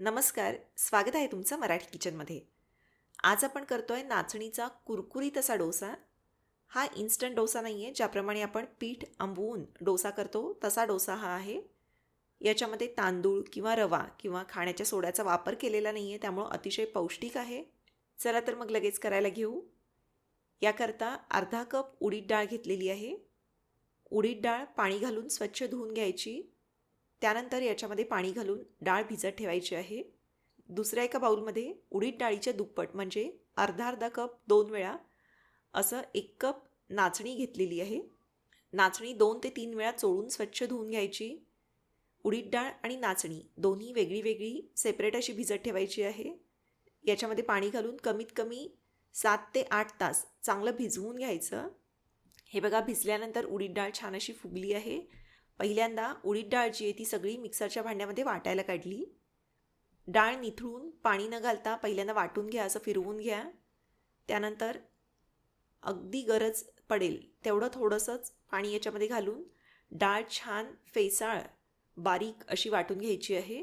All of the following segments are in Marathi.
नमस्कार स्वागत आहे तुमचं मराठी किचनमध्ये. आज आपण करतो आहे नाचणीचा कुरकुरीत असा डोसा. हा इन्स्टंट डोसा नाही आहे ज्याप्रमाणे आपण पीठ आंबवून डोसा करतो तसा डोसा हा आहे. याच्यामध्ये तांदूळ किंवा रवा किंवा खाण्याच्या सोड्याचा वापर केलेला नाही आहे त्यामुळं अतिशय पौष्टिक आहे. चला तर मग लगेच करायला घेऊ. याकरता अर्धा कप उडीद डाळ घेतलेली आहे. उडीद डाळ पाणी घालून स्वच्छ धुवून घ्यायची. त्यानंतर याच्यामध्ये पाणी घालून डाळ भिजत ठेवायची आहे. दुसऱ्या एका बाऊलमध्ये उडीद डाळीच्या दुप्पट म्हणजे अर्धा अर्धा कप दोन वेळा असं एक कप नाचणी घेतलेली आहे. नाचणी दोन ते तीन वेळा चोळून स्वच्छ धुवून घ्यायची. उडीद डाळ आणि नाचणी दोन्ही वेगळी वेगळी सेपरेट अशी भिजत ठेवायची आहे. याच्यामध्ये पाणी घालून कमीत कमी सात ते आठ तास चांगलं भिजवून घ्यायचं. हे बघा भिजल्यानंतर उडीद डाळ छान अशी फुगली आहे. पहिल्यांदा उडीद डाळ जी आहे ती सगळी मिक्सरच्या भांड्यामध्ये वाटायला काढली. डाळ निथळून पाणी न घालता पहिल्यांदा वाटून घ्या असं फिरवून घ्या. त्यानंतर अगदी गरज पडेल तेवढं थोडंसंच पाणी याच्यामध्ये घालून डाळ छान फेसाळ बारीक अशी वाटून घ्यायची आहे.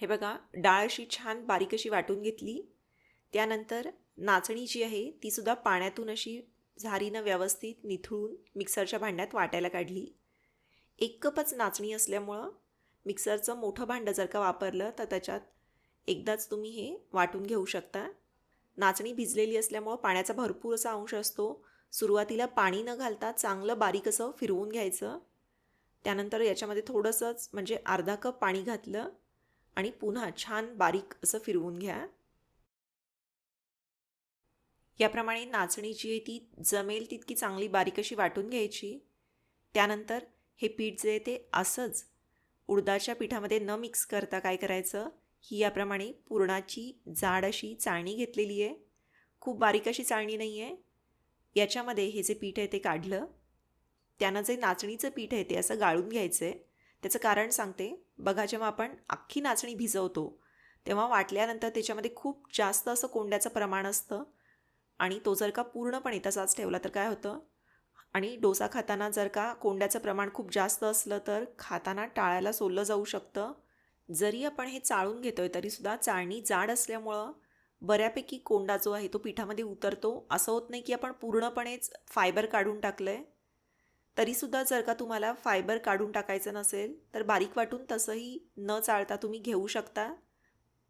हे बघा डाळ अशी छान बारीक अशी वाटून घेतली. त्यानंतर नाचणी जी आहे तीसुद्धा पाण्यातून अशी झारीनं व्यवस्थित निथळून मिक्सरच्या भांड्यात वाटायला काढली. एक कपच नाचणी असल्यामुळं मिक्सरचं मोठं भांडं जर का वापरलं तर त्याच्यात एकदाच तुम्ही हे वाटून घेऊ शकता. नाचणी भिजलेली असल्यामुळं पाण्याचा भरपूर असा अंश असतो. सुरुवातीला पाणी न घालता चांगलं बारीक असं फिरवून घ्यायचं. त्यानंतर याच्यामध्ये थोडंसंच म्हणजे अर्धा कप पाणी घातलं आणि पुन्हा छान बारीक असं फिरवून घ्या. याप्रमाणे नाचणी जी आहे ती जमेल तितकी चांगली बारीक अशी वाटून घ्यायची. त्यानंतर हे पीठ जे आहे ते असंच उडदाच्या पिठामध्ये न मिक्स करता काय करायचं? ही याप्रमाणे पुरणाची जाड अशी चाळणी घेतलेली आहे. खूप बारीक अशी चाळणी नाही आहे. याच्यामध्ये हे जे पीठ आहे ते काढलं. त्यानं जे नाचणीचं पीठ आहे ते असं गाळून घ्यायचं आहे त्याचं कारण सांगते. बघा जेव्हा आपण अख्खी नाचणी भिजवतो तेव्हा वाटल्यानंतर त्याच्यामध्ये खूप जास्त असं कोंड्याचं प्रमाण असतं. आणि तो जर का पूर्णपणे तसाच ठेवला तर काय होतं? आणि डोसा खाताना जर का कोंड्याचं प्रमाण खूप जास्त असलं तर खाताना टाळायला सोललं जाऊ शकतं. जरी आपण हे चाळून घेतोय तरीसुद्धा चाळणी जाड असल्यामुळं बऱ्यापैकी कोंडा जो आहे तो पिठामध्ये उतरतो. असं होत नाही की आपण पूर्णपणेच फायबर काढून टाकलं आहे तरीसुद्धा जर का तुम्हाला फायबर काढून टाकायचं नसेल तर बारीक वाटून तसंही न चाळता तुम्ही घेऊ शकता.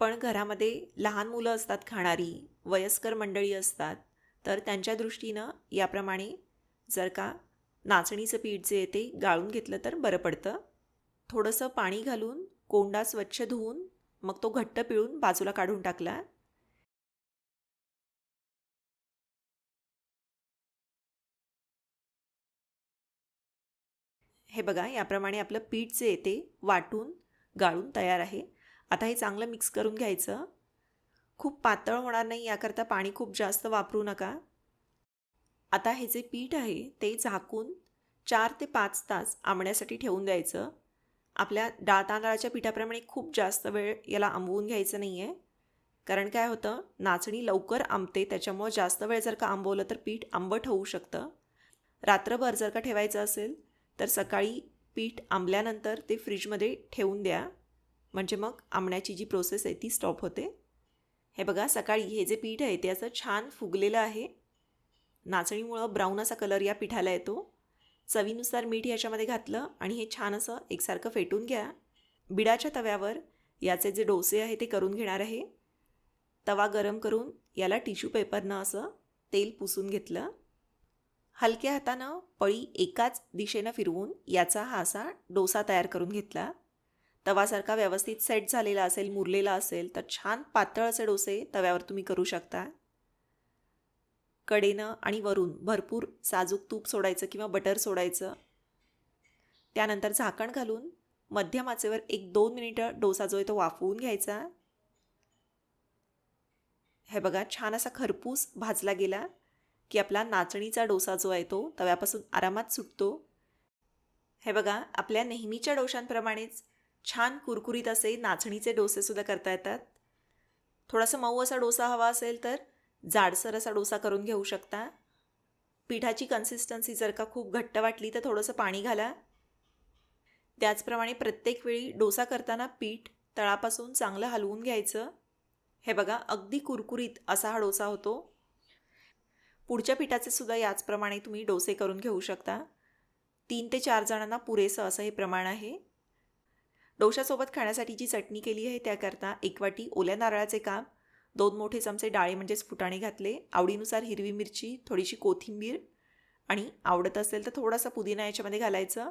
पण घरामध्ये लहान मुलं असतात खाणारी वयस्कर मंडळी असतात तर त्यांच्या दृष्टीनं याप्रमाणे जर का नाचणीचं पीठ जे येते गाळून घेतलं तर बरं पडतं. थोडंसं पाणी घालून कोंडा स्वच्छ धुवून मग तो घट्ट पिळून बाजूला काढून टाकला. हे बघा याप्रमाणे आपलं पीठ जे येते वाटून गाळून तयार आहे. आता हे चांगलं मिक्स करून घ्यायचं. खूप पातळ होणार नाही याकरता पाणी खूप जास्त वापरू नका. आता हे जे पीठ आहे ते झाकून चार ते पाच तास आंबण्यासाठी ठेवून द्यायचं. आपल्या डाळ तांदळाच्या पिठाप्रमाणे खूप जास्त वेळ याला आंबवून घ्यायचं नाही आहे कारण काय होतं नाचणी लवकर आंबते त्याच्यामुळं जास्त वेळ जर का आंबवलं तर पीठ आंबट होऊ शकतं. रात्रभर जर का ठेवायचं असेल तर सकाळी पीठ आंबल्यानंतर ते फ्रीजमध्ये ठेवून द्या. म्हणजे मग आंबण्याची जी प्रोसेस आहे ती स्टॉप होते. हे बघा सकाळी हे जे पीठ आहे ते असं छान फुगलेलं आहे. नाचणीमुळं ब्राऊन असा कलर या पिठाला येतो. चवीनुसार मीठ याच्यामध्ये घातलं आणि हे छान असं एकसारखं फेटून घ्या. बिडाच्या तव्यावर याचे जे डोसे आहे ते करून घेणार आहे. तवा गरम करून याला टिश्यू पेपरनं असं तेल पुसून घेतलं. हलक्या हातानं पळी एकाच दिशेनं फिरवून याचा हा असा डोसा तयार करून घेतला. तवासारखा व्यवस्थित सेट झालेला असेल मुरलेला असेल तर छान पातळ असे डोसे तव्यावर तुम्ही करू शकता. कडेनं आणि वरून भरपूर साजूक तूप सोडायचं किंवा बटर सोडायचं. त्यानंतर झाकण घालून मध्यम आचेवर एक दोन मिनिटं डोसा जो आहे तो वाफवून घ्यायचा. हे बघा छान असा खरपूस भाजला गेला की आपला नाचणीचा डोसा जो आहे तो तव्यापासून आरामात सुटतो. हे बघा आपल्या नेहमीच्या डोशांप्रमाणेच छान कुरकुरीत असे नाचणीचे डोसेसुद्धा करता येतात. थोडासा मऊ असा डोसा हवा असेल तर जाडसर असा डोसा करून घेऊ शकता. पिठाची कन्सिस्टन्सी जर का खूप घट्ट वाटली तर थोडंसं पाणी घाला. त्याचप्रमाणे प्रत्येक वेळी डोसा करताना पीठ तळापासून चांगलं हलवून घ्यायचं. हे बघा अगदी कुरकुरीत असा हा डोसा होतो. पुढच्या पिठाचे सुद्धा याचप्रमाणे तुम्ही डोसे करून घेऊ शकता. तीन ते चार जणांना पुरेसं असं हे प्रमाण आहे. डोशासोबत खाण्यासाठी जी चटणी केली आहे त्याकरता एक वाटी ओल्या नारळाचे काप दोन मोठे चमचे डाळे म्हणजेच फुटाणे घातले आवडीनुसार हिरवी मिरची थोडीशी कोथिंबीर आणि आवडत असेल तर थोडासा पुदिना याच्यामध्ये घालायचं.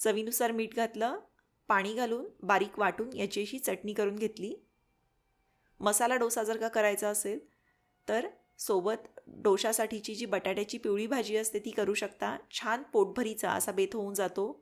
चवीनुसार मीठ घातलं पाणी घालून बारीक वाटून याची अशी चटणी करून घेतली. मसाला डोसा जर का करायचा असेल तर सोबत डोशासाठीची जी बटाट्याची पिवळी भाजी असते ती करू शकता. छान पोटभरीचा असा बेत होऊन जातो.